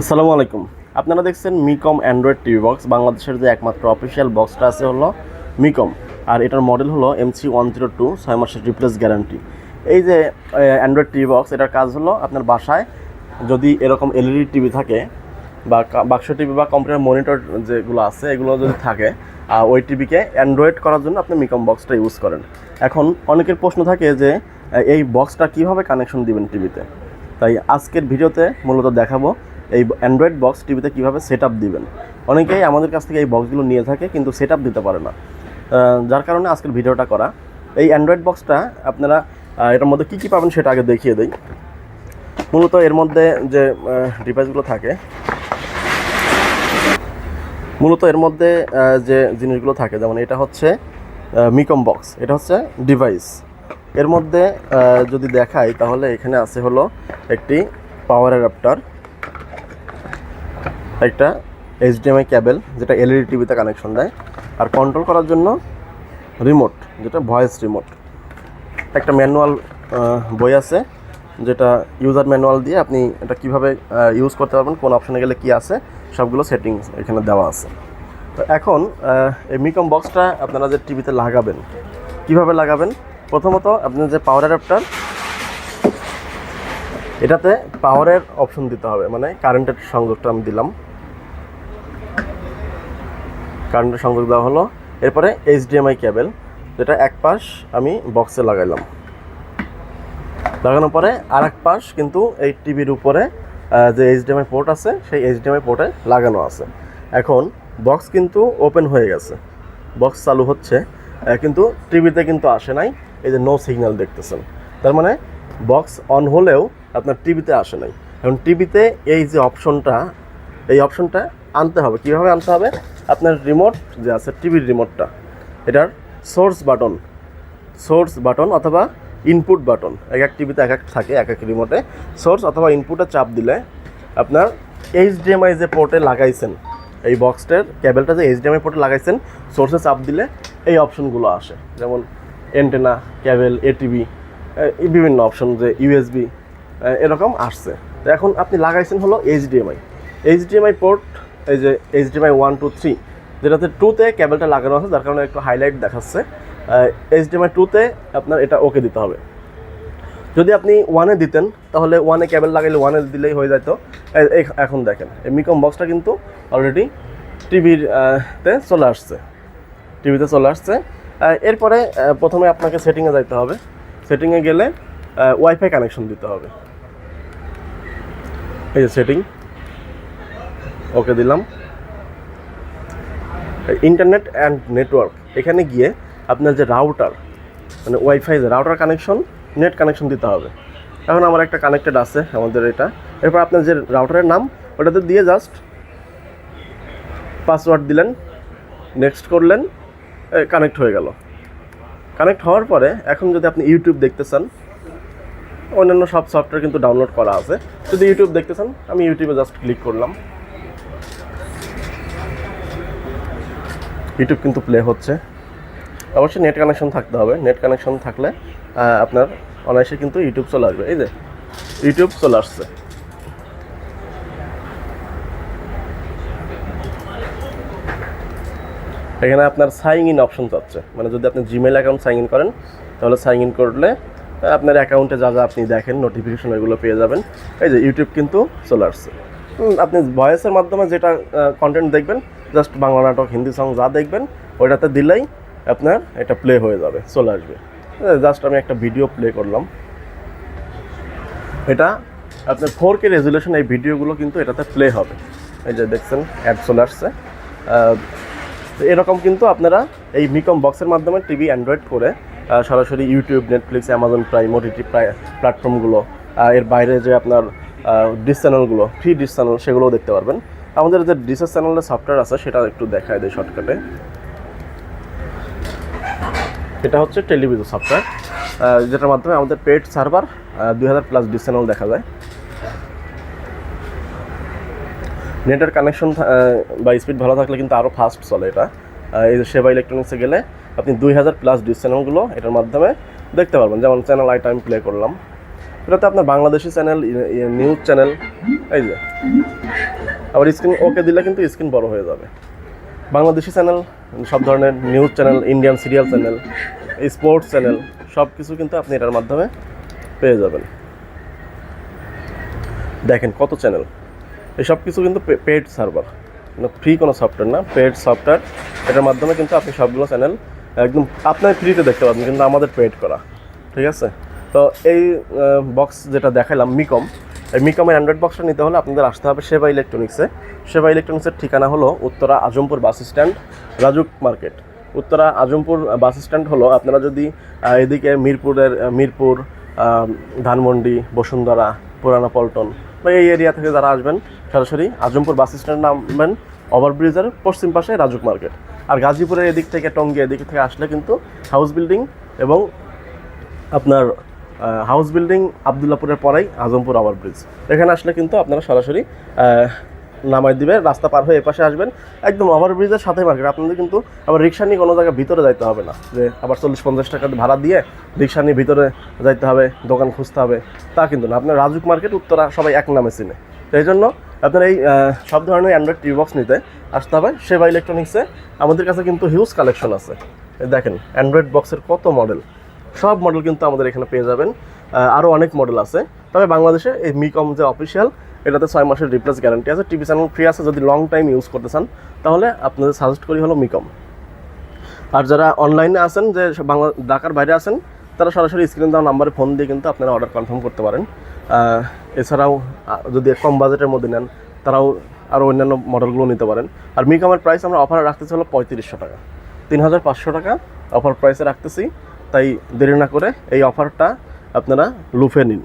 আসসালামু আলাইকুম। আপনারা দেখছেন মিকম অ্যান্ড্রয়েড টিভি বক্স, বাংলাদেশের যে একমাত্র অফিসিয়াল বক্সটা আছে হলো মিকম। আর এটার মডেল হলো এমসি ওয়ান জিরো টু ছয় মাসের রিপ্লেস গ্যারান্টি এই যে অ্যান্ড্রয়েড টিভি বক্স, এটার কাজ হলো আপনার বাসায় যদি এরকম এলইডি টিভি থাকে বা বাক্স টিভি বা কম্পিউটার মনিটর যেগুলো আছে, এগুলো যদি থাকে ওই টিভিকে অ্যান্ড্রয়েড করার জন্য আপনি মিকম বক্সটা ইউজ করেন। এখন অনেকের প্রশ্ন থাকে যে এই বক্সটা কীভাবে কানেকশন দিবেন টিভিতে? তাই আজকের ভিডিওতে মূলত দেখাবো এই অ্যান্ড্রয়েড বক্স টিভিতে কীভাবে সেট আপ দিবেন? অনেকেই আমাদের কাছ থেকে এই বক্সগুলো নিয়ে থাকে, কিন্তু সেট দিতে পারে না। যার কারণে আজকের ভিডিওটা করা। এই অ্যান্ড্রয়েড বক্সটা আপনারা এটার মধ্যে কী কী পাবেন সেটা আগে দেখিয়ে দিই। মূলত এর মধ্যে যে ডিভাইসগুলো থাকে, মূলত এর মধ্যে যে জিনিসগুলো থাকে, যেমন এটা হচ্ছে মিকম বক্স এটা হচ্ছে ডিভাইস এর মধ্যে যদি দেখাই, তাহলে এখানে আছে হলো একটি পাওয়ার অ্যাডাপ্টার একটা এইচডিএমআই ক্যাবেল যেটা এলইডি টিভিতে কানেকশন দেয়। আর কন্ট্রোল করার জন্য রিমোট যেটা ভয়েস রিমোট একটা ম্যানুয়াল বই আছে, যেটা ইউজার ম্যানুয়াল দিয়ে আপনি এটা কীভাবে ইউজ করতে পারবেন, কোন অপশনে গেলে কি আছে, সবগুলো সেটিংস এখানে দেওয়া আছে। তো এখন এই মিকম বক্সটা আপনারা যে টিভিতে লাগাবেন, কীভাবে লাগাবেন? প্রথমত আপনার যে পাওয়ার অ্যাডাপ্টার এটাতে পাওয়ারের অপশন দিতে হবে মানে কারেন্টের সংযোগটা আমি দিলাম। কারেন্টের সংযোগ দেওয়া হলো। এরপরে এইচডিএমআই কেবল যেটা এক পাশ আমি বক্সে লাগাইলাম। লাগানোর পরে আর এক পাশ কিন্তু এই টিভির উপরে যে এইচডিএমআই পোর্ট আছে, সেই এইচডিএমআই পোর্টে লাগানো আছে। এখন বক্স কিন্তু ওপেন হয়ে গেছে। বক্স চালু হচ্ছে কিন্তু টিভিতে কিন্তু আসে নাই, এই যে নো সিগন্যাল দেখতেছেন। তার মানে বক্স অন হলেও আপনার টিভিতে আসে নাই। এখন টিভিতে এই যে অপশনটা এই অপশনটা আনতে হবে। কীভাবে আনতে হবে? আপনার রিমোট যে আছে টিভির রিমোটটা এটার সোর্স বাটন সোর্স বাটন অথবা ইনপুট বাটন এক এক টিভিতে এক এক থাকে, এক এক রিমোটে সোর্স অথবা ইনপুটে চাপ দিলে আপনার এইচডিএমআই যে পোর্টে লাগাইছেন, এই বক্সটার কেবলটা যে এইচডিএমআই পোর্টে লাগাইছেন সোর্সে চাপ দিলে এই অপশনগুলো আসে। যেমন এন্টেনা কেবল এটিভি বিভিন্ন অপশন যে ইউএসবি এরকম আসছে। তো এখন আপনি লাগাইছেন হলো এইচডিএমআই এইচডিএমআই পোর্ট এই যে এইচডিএমআই ওয়ান টু থ্রি যেটাতে টুতে কেবলটা লাগানো আছে, যার কারণে একটু হাইলাইট দেখাচ্ছে। এইচডিএমআই টুতে আপনার এটা ওকে দিতে হবে। যদি আপনি ওয়ানে দিতেন, তাহলে ওয়ানে কেবল লাগাইলে ওয়ানে দিলেই হয়ে যেত এখন দেখেন, এই মিকম বক্সটা কিন্তু অলরেডি টিভির তে চলে আসছে। টিভিতে চলে আসছে। এরপরে প্রথমে আপনাকে সেটিংয়ে যাইতে হবে। সেটিংয়ে গেলে ওয়াইফাই কানেকশন দিতে হবে। এই যে সেটিং ওকে দিলাম। Internet and network. এখানে গিয়ে আপনার যে রাউটার মানে WiFi router connection, net connection দিতে হবে। এখন আমার একটা কানেক্টেড আছে আমাদের এটা। এরপর আপনার যে রাউটারের নাম, ওটাতে দিয়ে জাস্ট পাসওয়ার্ড দিলেন, নেক্সট করলেন কানেক্ট হয়ে গেল। কানেক্ট হওয়ার পরে এখন যদি আপনি ইউটিউব দেখতে চান, অন্যান্য সব সফটওয়্যার কিন্তু ডাউনলোড করা আছে। যদি ইউটিউব দেখতে চান, আমি ইউটিউবে জাস্ট ক্লিক করলাম। ইউটিউব কিন্তু প্লে হচ্ছে। অবশ্যই নেট কানেকশন থাকতে হবে। নেট কানেকশন থাকলে আপনার অনায়াসে কিন্তু ইউটিউব চলে আসবে। এই যে ইউটিউব চলে আসছে। এখানে আপনার সাইন ইন অপশন চাচ্ছে মানে যদি আপনি জিমেল অ্যাকাউন্ট সাইন ইন করেন, তাহলে সাইন ইন করলে আপনার অ্যাকাউন্টে যা যা আপনি দেখেন নোটিফিকেশন ওইগুলো পেয়ে যাবেন। এই যে ইউটিউব কিন্তু চলে আসছে। আপনি ভয়েসের মাধ্যমে যেটা কন্টেন্ট দেখবেন জাস্ট বাংলা নাটক, হিন্দি সং যা দেখবেন, ওইটাতে দিলেই আপনার এটা প্লে হয়ে যাবে, চলে আসবে। জাস্ট আমি একটা ভিডিও প্লে করলাম। এটা আপনার ফোর কে রেজুলেশন এই ভিডিওগুলো কিন্তু এটাতে প্লে হবে। এই যে দেখছেন অ্যাড চলে আসছে। এরকম কিন্তু আপনারা এই মিকম বক্সের মাধ্যমে টিভি অ্যান্ড্রয়েড করে সরাসরি YouTube Netflix Amazon Prime OTT প্ল্যাটফর্মগুলো এর বাইরে যে আপনার ডিস চ্যানেলগুলো ফ্রি ডিস চ্যানেল সেগুলোও দেখতে পারবেন। আমাদের যে ডিসেস চ্যানেলের সফটওয়্যার আছে, সেটা একটু দেখায় দেয় শর্টকাটে এটা হচ্ছে টেলিভিশন সফটওয়্যার যেটার মাধ্যমে আমাদের পেড সার্ভার দুই হাজার প্লাস ডিস চ্যানেল দেখা যায়। নেটের কানেকশন বা স্পিড ভালো থাকলে কিন্তু আরও ফাস্ট চলে এটা। এই যে সেবা ইলেকট্রনিক্সে গেলে আপনি দুই হাজার প্লাস ডিস চ্যানেলগুলো এটার মাধ্যমে দেখতে পারবেন। যেমন চ্যানেল আইটা আমি প্লে করলাম। এটাতে আপনার বাংলাদেশি চ্যানেল নিউজ চ্যানেল এই যে। আবার স্ক্রিন ওকে দিলে কিন্তু স্ক্রিন বড় হয়ে যাবে। বাংলাদেশি চ্যানেল সব ধরনের news channel Indian serial channel sports channel সব কিছু কিন্তু আপনি এটার মাধ্যমে পেয়ে যাবেন। দেখেন কত চ্যানেল এই সব কিছু কিন্তু পেড সার্ভার ফ্রি কোনো সফটওয়্যার না পেড সফটওয়্যার এটার মাধ্যমে কিন্তু আপনি সবগুলো চ্যানেল একদম আপনার ফ্রিতে দেখতে পাবেন কিন্তু আমাদের পেড করা। ঠিক আছে? তো এই বক্স যেটা দেখালাম মিকম এই মিকমের অ্যান্ড্রয়েড বক্সটা নিতে হলে আপনাদের আসতে হবে সেবা ইলেকট্রনিক্সে সেবা ইলেকট্রনিক্সের ঠিকানা হলো Uttara Azampur bus stand, Rajuk market. Uttara Azampur bus stand হলো আপনারা যদি এদিকে মিরপুরের মিরপুর ধানমন্ডি, বসুন্ধরা, পুরানা পল্টন, বা এই এরিয়া থেকে যারা আসবেন, সরাসরি আজমপুর বাস স্ট্যান্ড নামবেন ওভারব্রিজের পশ্চিম পাশে রাজুক মার্কেট। আর গাজীপুরের এদিক থেকে, টঙ্গী এদিক থেকে আসলে কিন্তু হাউস বিল্ডিং এবং আপনার হাউস বিল্ডিং আবদুল্লাপুরের পরেই আজমপুর ওভারব্রিজ এখানে আসলে কিন্তু আপনারা সরাসরি নামাই দিবে, রাস্তা পার হয়ে এপাশে আসবেন। একদম ওভারব্রিজের সাথে মার্কেট আপনাদের কিন্তু আবার রিক্সা নিয়ে কোনো জায়গায় ভিতরে যাইতে হবে না। যে আবার চল্লিশ পঞ্চাশ টাকা ভাড়া দিয়ে রিক্সা নিয়ে ভিতরে যাইতে হবে, দোকান খুঁজতে হবে, তা কিন্তু না। আপনার রাজুক মার্কেট উত্তরা সবাই এক নামে চিনে। এই জন্য আপনার এই সব ধরনের অ্যান্ড্রয়েড টিভি বক্স নিতে আসতে হবে। সেবা ইলেকট্রনিক্সে আমাদের কাছে কিন্তু হিউজ কালেকশন আছে। দেখেন অ্যান্ড্রয়েড বক্সের কত মডেল সব মডেল কিন্তু আমাদের এখানে পেয়ে যাবেন। আরও অনেক মডেল আছে। তবে বাংলাদেশে এই মিকম যে অফিসিয়াল এটাতে ছয় মাসের রিপ্লেস গ্যারান্টি আছে। টিভি চ্যানেল ফ্রি আছে, যদি লং টাইম ইউজ করতে চান, তাহলে আপনাদের সাজেস্ট করি হলো মিকম আর যারা অনলাইনে আছেন, যে বাংলা ঢাকার বাইরে আছেন, তারা সরাসরি স্ক্রিন দেওয়া নাম্বারে ফোন দিয়ে কিন্তু আপনারা অর্ডার কনফার্ম করতে পারেন। এছাড়াও যদি কম বাজেটের মধ্যে নেন, তারাও আরও অন্যান্য মডেলগুলো নিতে পারেন। আর মিকমের প্রাইস আমরা অফারে রাখতেছি হলো পঁয়ত্রিশশো টাকা। তিন হাজার পাঁচশো টাকা অফার প্রাইসে রাখতেছি। তাই দেরি না করে এই অফারটা আপনারা লুফে নিন।